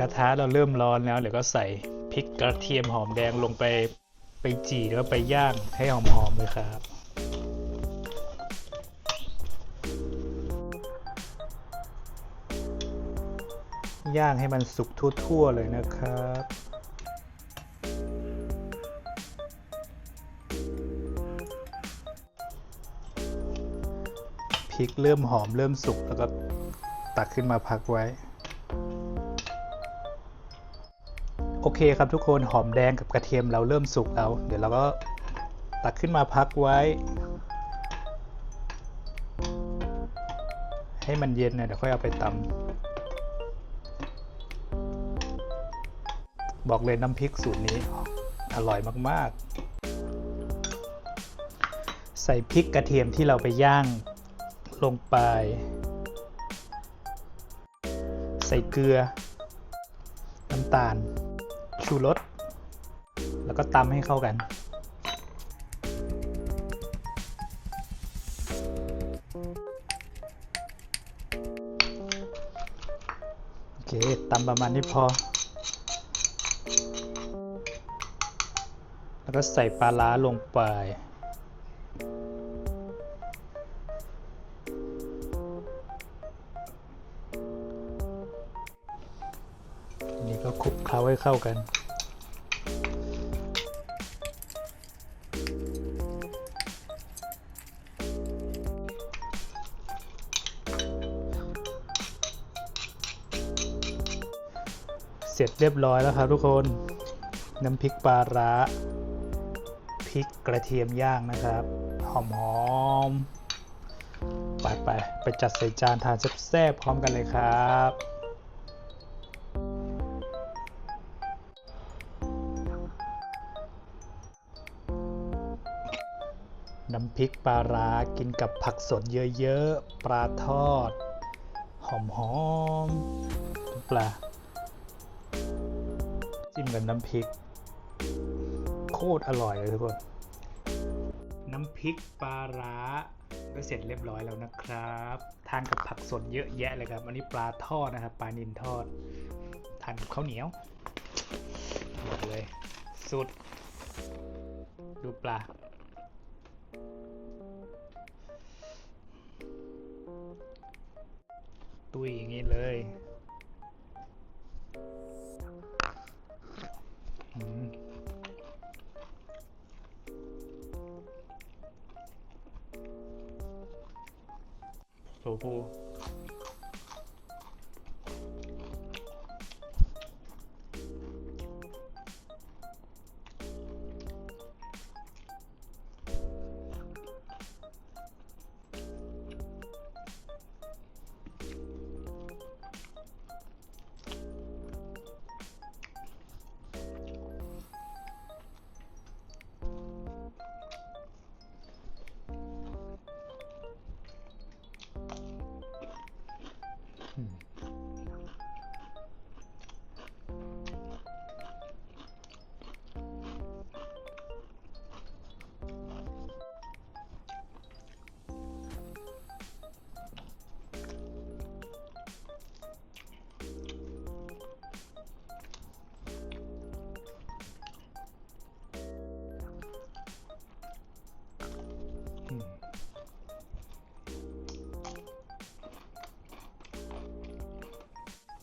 กระทะเราเริ่มร้อนแล้วเดี๋ยวก็ใส่พริกกระเทียมหอมแดงลงไปไปจี่แล้วไปย่างให้หอมๆเลยครับย่างให้มันสุกทั่วๆเลยนะครับ พริกเริ่มหอมเริ่มสุกแล้วก็ตักขึ้นมาพักไว้ โอเคครับทุกคนหอมแดงกับกระเทียมเราเริ่มสุกแล้ว เดี๋ยวเราก็ตักขึ้นมาพักไว้ ให้มันเย็นเนี่ยเดี๋ยวค่อยเอาไปตำบอกเลยน้ำพริกสูตรนี้อร่อยมากๆ ใส่พริกกระเทียมที่เราไปย่างลงไป ใส่เกลือ น้ำตาล ชูรสแล้วก็ตำให้เข้ากัน โอเคตำประมาณนี้พอ แล้วก็ใส่ปลาร้าลงไป อันนี้ก็คลุกเคล้าให้เข้ากัน เสร็จเรียบร้อยแล้วครับทุกคน น้ำพริกปลาร้าพริกกระเทียมย่างนะครับ หอมๆไปไปๆไปจัดใส่จานทานแซ่บๆพร้อมกันเลยครับ น้ำพริกปลาร้ากินกับผักสดเยอะๆ ปลาทอด หอมๆ ปลา จิ้มกับน้ำพริก โคตรอร่อยเลยทุกคน น้ำพริกปลาร้าก็เสร็จเรียบร้อยแล้วนะครับ ทานกับผักสดเยอะแยะเลยครับ อันนี้ปลาทอดนะครับ ปลานินทอด ทานกับข้าวเหนียวบอกเลย สุด ดูปลา ตุยอย่างนี้เลยโซฟู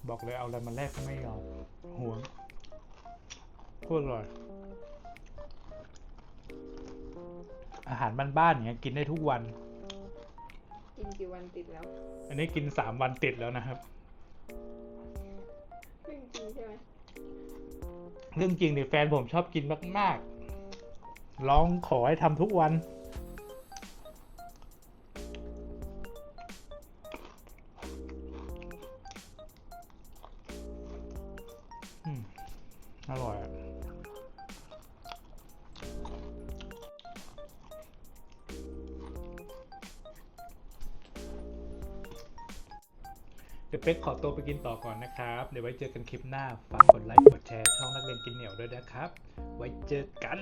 บอกเลยเอาอะไรมาแลกก็ไม่เอาห่วงโคตรอร่อย อาหารบ้านๆอย่างเงี้ยกินได้ทุกวัน กินกี่วันติดแล้วอันนี้กินสามวันติดแล้วนะครับเรื่องจริงใช่ไหมเรื่องจริงเนี่ยแฟนผมชอบกินมากๆ ร้องขอให้ทำทุกวัน อร่อยอะเดี๋ยวเป๊กขอตัวไปกินต่อก่อนนะครับ เดี๋ยวไว้เจอกันคลิปหน้า ฝากกดไลค์กดแชร์ช่องนักเรียนกินเหนียวด้วยนะครับ ไว้เจอกัน